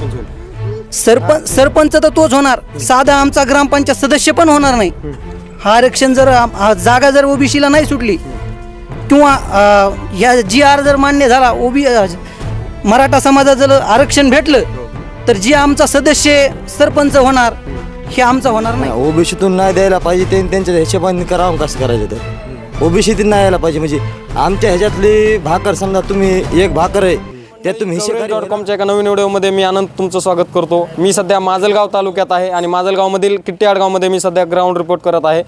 सरपंच होईल. सरपंच सरपंच तर तोच होणार. साधा आमचा ग्रामपंचायत सदस्य पण होणार नाही. हा आरक्षण जर आम- हा जागा जर ओबीसीला नाही सुटली किंवा अ, ह्या जी आर जर मान्य झाला ओबी मराठा समाजात जर आरक्षण भेटलं तर जे आमचा सदस्य सरपंच होणार हे आमचा होणार नाही. ओबीसीतून नाही द्यायला पाहिजे ते त्यांच्या हिशोबाने करावं कसं करायचं तर ओबीसीतून नाही यायला पाहिजे म्हणजे आमच्या ह्याच्यातली भाकर समजा तुम्ही एक भाकर आहे त्यात तुम्ही हिशेब डॉट कॉमच्या एका नवीन व्हिडिओमध्ये मी आनंद तुमचं स्वागत करतो. मी सध्या माजलगाव तालुक्यात आहे आणि माजलगावमधील किट्टीआडगावमध्ये मी सध्या ग्राउंड रिपोर्ट करत आहे.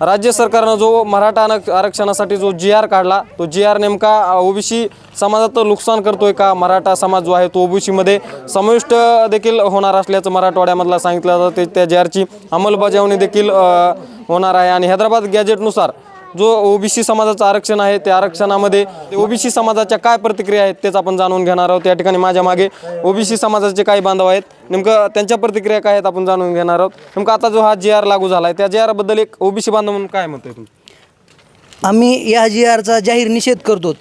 राज्य सरकारनं जो मराठा आरक- आरक्षणासाठी जो जी आर काढला तो जी आर नेमका ओबीसी समाजाचं नुकसान करतोय का? मराठा समाज जो आहे तो ओबीसीमध्ये समाविष्ट देखील होणार असल्याचं मराठवाड्यामधला सांगितलं जातं. ते त्या जी आरची अंमलबजावणी देखील होणार आहे. आणि हैदराबाद गॅजेटनुसार जो ओबीसी समाजाचं आरक्षण आहे त्या आरक्षणामध्ये ओबीसी समाजाच्या काय प्रतिक्रिया आहेत तेच आपण जाणून घेणार आहोत. या ठिकाणी माझ्या मागे ओबीसी समाजाचे काही बांधव आहेत. नेमकं त्यांच्या प्रतिक्रिया काय आहेत आपण जाणून घेणार आहोत. नेमकं आता जो हा जी आर लागू झाला आहे त्या जी आरबद्दल एक ओबीसी बांधव म्हणून काय मत आहे तुमचं? आम्ही या जी आरचा जाहीर निषेध करतो.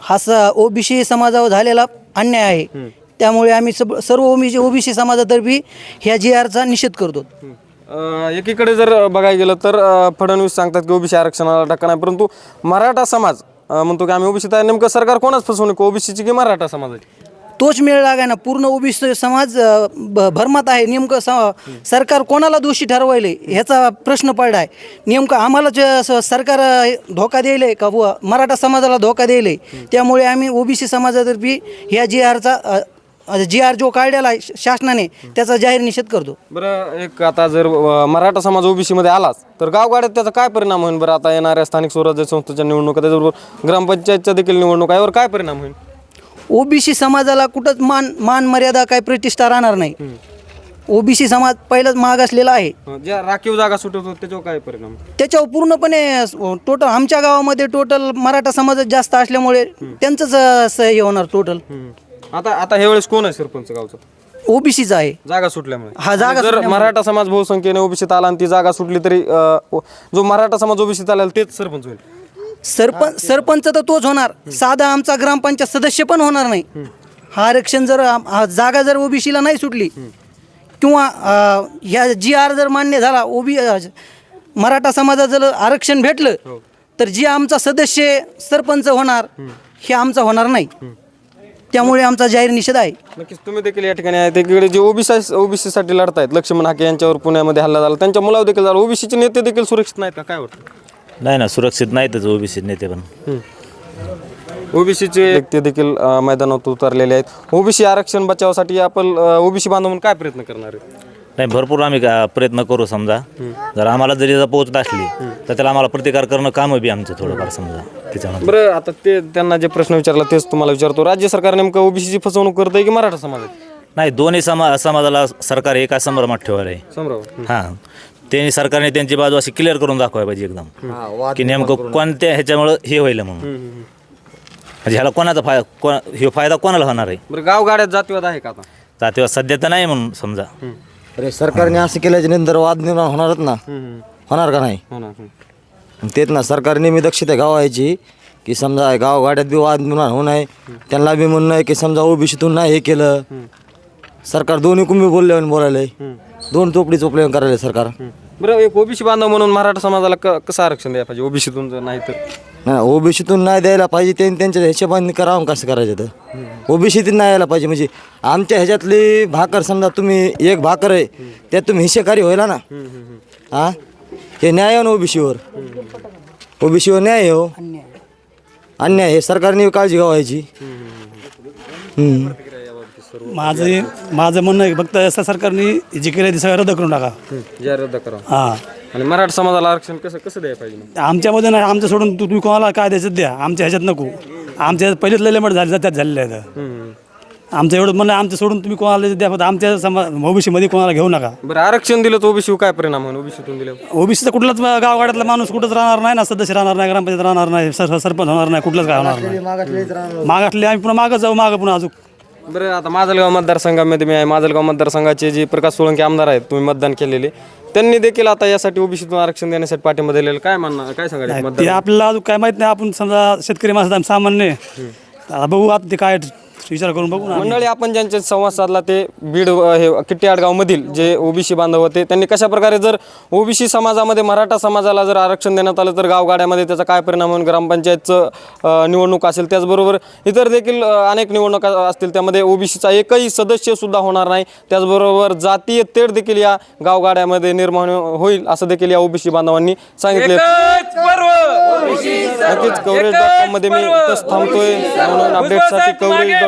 हा स ओबीसी समाजावर झालेला अन्याय आहे. त्यामुळे आम्ही सब सर्व ओबीसी ओबीसी समाजातर्फे ह्या जी आरचा निषेध करतो. एकीकडे जर बघायला गेलं तर फडणवीस सांगतात की ओबीसी आरक्षणाला धक्का नाही परंतु मराठा समाज म्हणतो की आम्ही ओबीसी आहे नेमकं सरकार कोणाच फसवणूक ओबीसीची की मराठा समाजाची? तोच मेळ लागाय ना पूर्ण ओबीसी समाज अ, भ- भरमात आहे. नेमकं स सरकार कोणाला दोषी ठरवायले ह्याचा प्रश्न पडला आहे नेमकं आम्हाला जे स- सरकार अ, धोका द्यायलंय का बुवा मराठा समाजाला धोका द्यायलंय त्यामुळे आम्ही ओबीसी समाजातर्फे ह्या जी आरचा जी आर जो काढलेला आहे शासनाने त्याचा जाहीर निषेध करतो. बरं एक आता जर अ, मराठा समाज ओबीसी मध्ये आलाच तर गावगाड्यात त्याचा काय परिणाम होईल बरं? आता येणाऱ्या स्थानिक स्वराज्य संस्थेच्या निवडणुका त्याच्याबरोबर ग्रामपंचायतच्या देखील निवडणुका यावर काय परिणाम होईल ओबीसी समाजाला कुठंच मान मान मर्यादा काय प्रतिष्ठा राहणार नाही. ओबीसी समाज पहिलाच मागासलेला आहे. अ, ज्या राखीव जागा सुटवतो त्याच्यावर काय परिणाम? त्याच्यावर पूर्णपणे टोटल आमच्या गावामध्ये टोटल मराठा समाज जास्त असल्यामुळे त्यांचंच अ, स- हे होणार टोटल आता आता ह्या वेळेस कोण आहे सरपंच गावचं? ओबीसीचा आहे. जागा सुटल्यामुळे. हा, जागा जर सुटल्यामुळे. मराठा समाज बहुसंख्येने ओबीसीत आला आणि ती जागा सुटली तरी अ, ओ- जो मराठा समाज ओबीसीत आला तेच सरपंच होईल. सरपंच सरपंच तर तोच होणार. साधा आमचा ग्रामपंचायत सदस्य पण होणार नाही. हा आरक्षण जर आम- हा जागा जर ओबीसीला नाही सुटली किंवा अ, ह्या जी आर जर मान्य झाला ओबी मराठा समाजात जर आरक्षण भेटलं तर जे आमचा सदस्य सरपंच होणार हे आमचा होणार नाही. त्यामुळे आमचा जाहीर निषेध आहे. नक्कीच तुम्ही देखील या ठिकाणी आहेत. एकीकडे जे ओबीसी ओबीसीसाठी लढतायत. लक्ष्मण हाके यांच्यावर पुण्यामध्ये हल्ला झाला. त्यांच्या मुलावर देखील झाला. ओबीसीचे नेते देखील सुरक्षित नाहीत का? काय वाटतं? नाही ना सुरक्षित नाहीतच ओबीसी नेते पण. ओबीसीचे व्यक्ती देखील मैदानात उतरलेले आहेत. ओबीसी आरक्षण बचावासाठी आपण ओबीसी बांधव म्हणून काय प्रयत्न करणार आहे नाही भरपूर आम्ही का प्रयत्न करू समजा. जर आम्हाला जरी जर पोहोचत असली तर त्याला आम्हाला प्रतिकार करणं कामं बी आमचं थोडंफार समजा त्याच्यामध्ये. बरं आता ते त्यांना जे प्रश्न विचारला तेच तुम्हाला विचारतो. राज्य सरकार नेमकं ओबीसीची फसवणूक करतंय की मराठा समाज नाही दोन्ही समा समाजाला सरकार एका संभ्रमात ठेवायला आहे समराव हां. त्यांनी सरकारने त्यांची बाजू अशी क्लिअर करून दाखवायला पाहिजे एकदम. की नेमकं कोणत्या ह्याच्यामुळं हे होईल म्हणून. म्हणजे ह्याला कोणाचा फायदा कोणा हे फायदा कोणाला होणार आहे? बरं गावगाड्यात जातीवाद आहे का आता? जातीवाद सध्या तर नाही म्हणून समजा. अरे सरकारने असं केल्याच्यानंतर वाद निर्माण होणारच ना. होणार का नाही? हो ना हम्म. तेच ना सरकारने मी दक्षता घ्यावायची की समजा गावगाड्यात बी वाद निर्माण होऊ नये. त्यांना बी म्हणणं आहे की समजा ओबीसीतून नाही हे केलं. सरकार दोन्ही कुंभी बोलले बोलायला. दोन चोपडी चोपले करायला सरकार. बरं एक ओबीसी बांधव म्हणून मराठा समाजाला क- कसं आरक्षण द्यायला पाहिजे? ओबीसीतून जर नाही तर? नाही ओबीसीतून नाही द्यायला पाहिजे ते त्यांच्या हिशोबाने करावं कसं करायचं तर? ओबीसीतून नाही यायला पाहिजे. म्हणजे आमच्या ह्याच्यातली भाकर समजा तुम्ही एक भाकर आहे त्यात तुम्ही हिशेकारी व्हायला ना? हा हे न्याय आहे ना ओबीसीवर? ओबीसीवर न्याय आहे हो? अन्याय हे सरकारने काळजी घ्यावायची. हम्म. माझं माझं म्हणणं आहे फक्त असं सरकारने जे केलं ते सगळं रद्द करून टाका. जे रद्द करा. हां. आणि मराठा समाजाला आरक्षण कसं कसं द्यायला पाहिजे मग? आमच्यामध्ये नाही आमचं सोडून तू तुम्ही कोणाला काय द्यायचं द्या आमच्या ह्याच्यात नको. आमच्या ह्याच्यात पहिलेच लय मठ झाले जात्यात झालेलं आहे हम्म. आमचं एवढं म्हणणं आहे, आमचं सोडून तुम्ही कोणाला द्या फक्त आमच्या समा ओबीसीमध्ये कोणाला घेऊ नका. बरं आरक्षण दिलं तर ओबीसी काय परिणाम होईल? ओबीसीतून दिलं. ओबीसीचा कुठलाच गावगाड्यातला माणूस कुठंच राहणार नाही ना सदस्य राहणार नाही ग्रामपंचायत राहणार नाही सर सरपंच होणार नाही कुठलंच काय होणार नाही. मागासले आम्ही पुन्हा मागं जाऊ मागं पुन्हा अजून. बरं आता माजलगाव मतदारसंघामध्ये मी आहे. माजलगाव मतदारसंघाचे जे प्रकाश सोळंके आमदार आहेत तुम्ही मतदान केलेले. त्यांनी देखील आता यासाठी ओबीसीतून आरक्षण देण्यासाठी पाठिंबा दिलेलं. काय म्हणणार काय सांगायचं ते मतदार आपल्याला अजून काय माहीत नाही. आपण समजा शेतकरी माणसं आम्ही सामान्य आहे. आता बघू आता ते काय विचार करून बघू ना. मंडळी आपण ज्यांचे संवाद साधला ते बीड अ, हे किट्टी आडगावमधील जे ओबीसी बांधव होते त्यांनी कशा प्रकारे जर ओबीसी समाजामध्ये मराठा समाजाला जर आरक्षण देण्यात आलं तर गावगाड्यामध्ये त्याचा काय परिणाम होईल? ग्रामपंचायतचं अ, निवडणूक असेल त्याचबरोबर इतर देखील अ, अनेक निवडणुका असतील त्यामध्ये ओबीसीचा एकही सदस्य सुद्धा होणार नाही. त्याचबरोबर जातीय तेढ देखील या गावगाड्यामध्ये निर्माण होईल असं देखील या ओबीसी बांधवांनी सांगितले. नक्कीच कव्हरेज डॉट कॉममध्ये मी इथंच थांबतोय. म्हणून अपडेटसाठी कव्हरेज डॉट